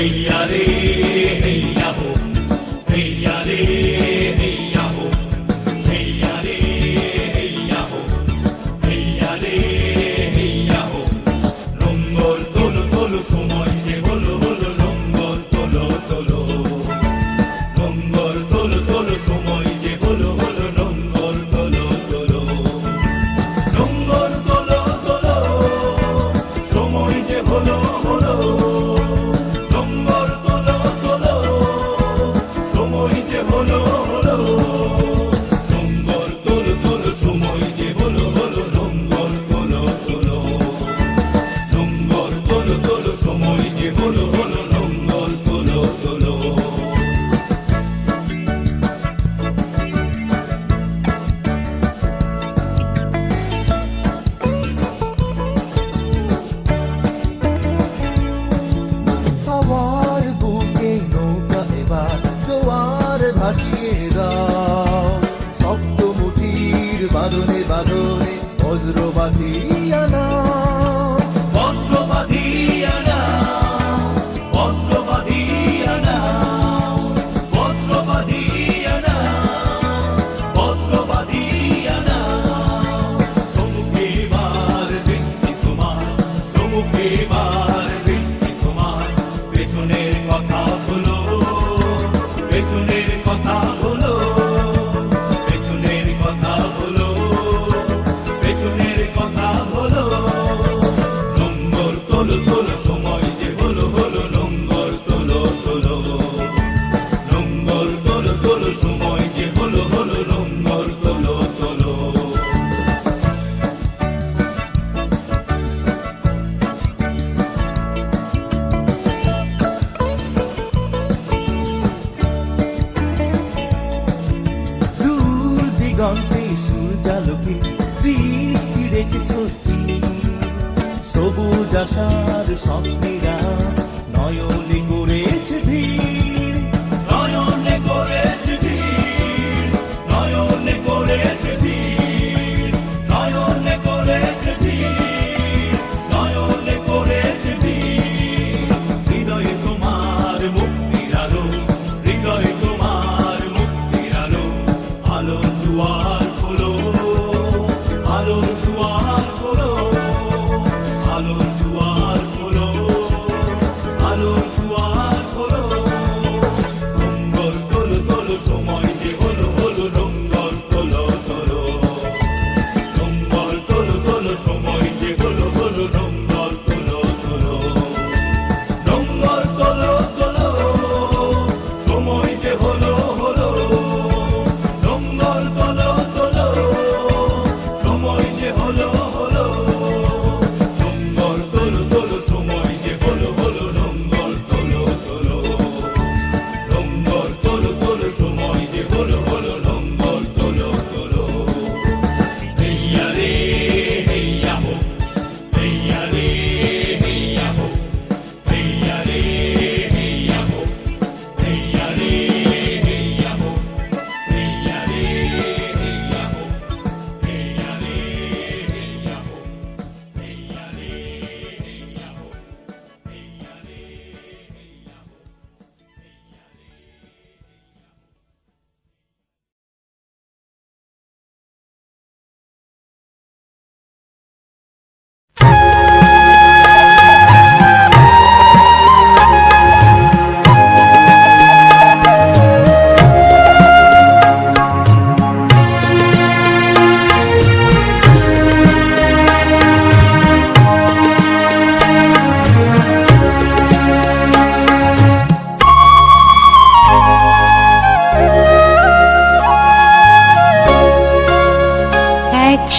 hey, yadi, hey, yadi. ভাসিয়ে দাও শব্দ মুঠির বাদনে দেখছ স্থির সবুজ আশার স্বপ্নীরা নয়নে করেছে ভিড়। নয়নে করেছে ভিড়। নয়নে করেছে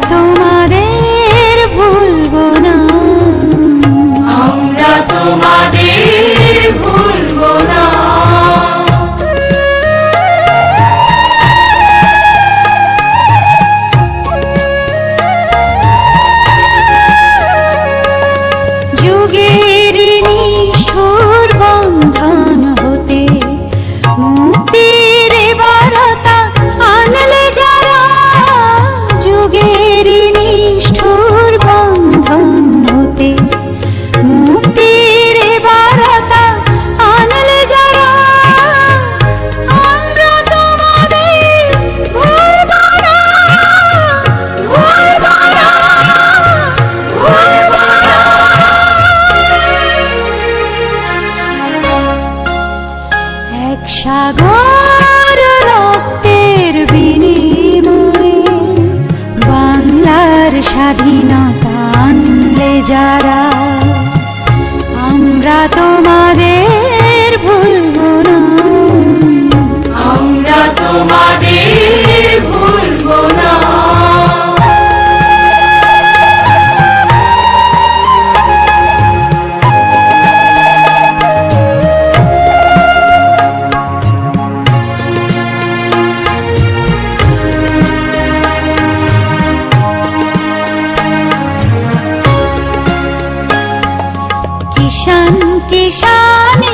都。স্বাধীনতা আনলে যারা আমরা তোমাদের কিষান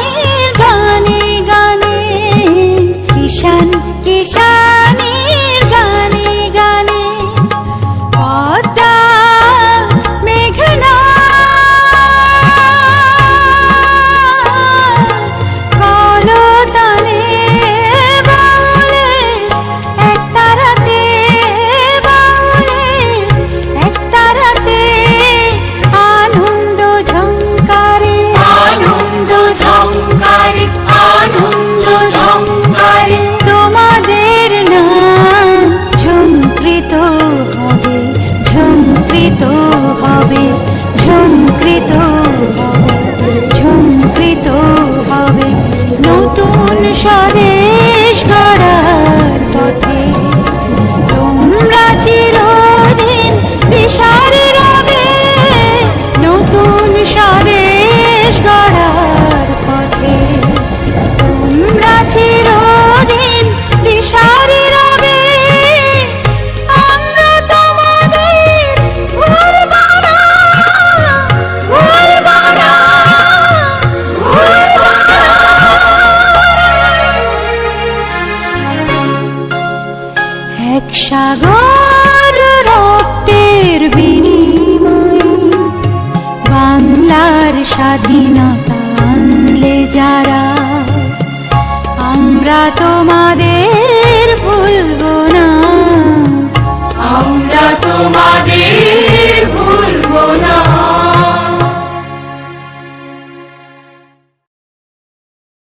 যারা আমরা তোমাদের